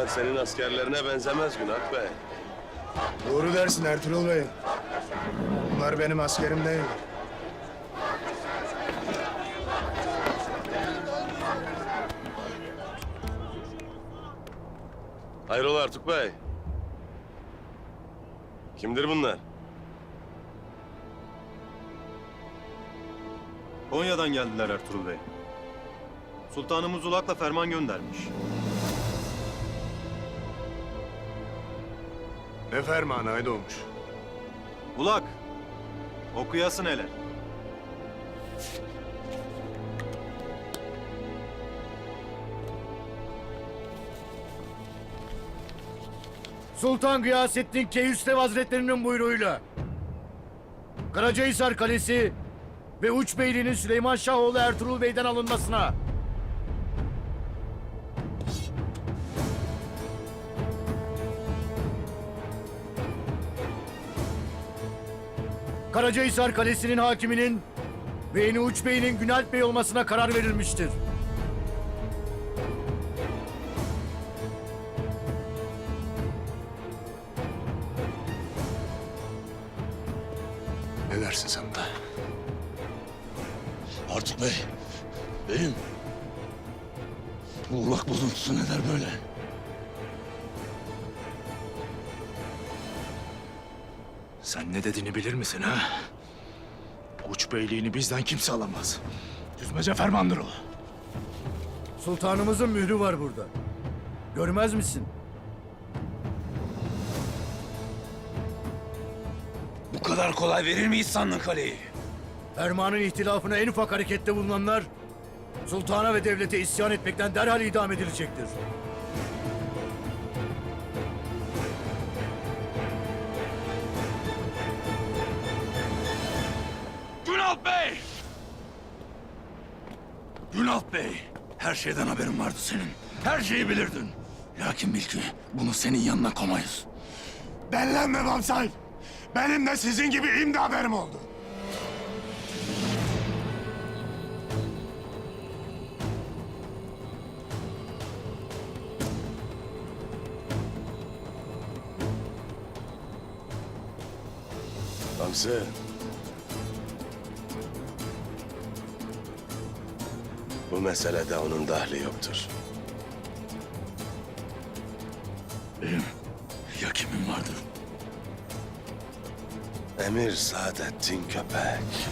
Bunlar senin askerlerine benzemez Günalp Bey. Doğru dersin Ertuğrul Bey. Bunlar benim askerim değil. Hayrola Artuk Bey? Kimdir bunlar? Konya'dan geldiler Ertuğrul Bey. Sultanımız Ulak'la ferman göndermiş. Ne fermanı Aydoğmuş? Ulak, okuyasın hele. Sultan Gıyasettin Keyhüsrev Hazretlerinin buyruğuyla Karacahisar Kalesi ve Uçbeyli'nin Süleyman Şahoğlu Ertuğrul Bey'den alınmasına Karacahisar Kalesi'nin hakiminin ve Yeni Uç Bey'in Günalp Bey olmasına karar verilmiştir. Ne dersin sen de? Artık bey, beyim. Bu ulak bozuntusu ne böyle? Sen ne dediğini bilir misin ha? Uç beyliğini bizden kimse alamaz. Düzmece fermandır o. Sultanımızın mührü var burada. Görmez misin? Bu kadar kolay verir miyiz sandın kaleyi? Fermanın ihtilafına en ufak harekette bulunanlar sultana ve devlete isyan etmekten derhal idam edilecektir. Günalp Bey, her şeyden haberin vardı senin. Her şeyi bilirdin. Lakin bil ki bunu senin yanına komayız. Dellenme Bamsay. Benim de sizin gibi imdi haberim oldu. Hamsi. Bu meselede onun dahli yoktur. Beyim, ya kimin vardır? Emir Saadettin Köpek.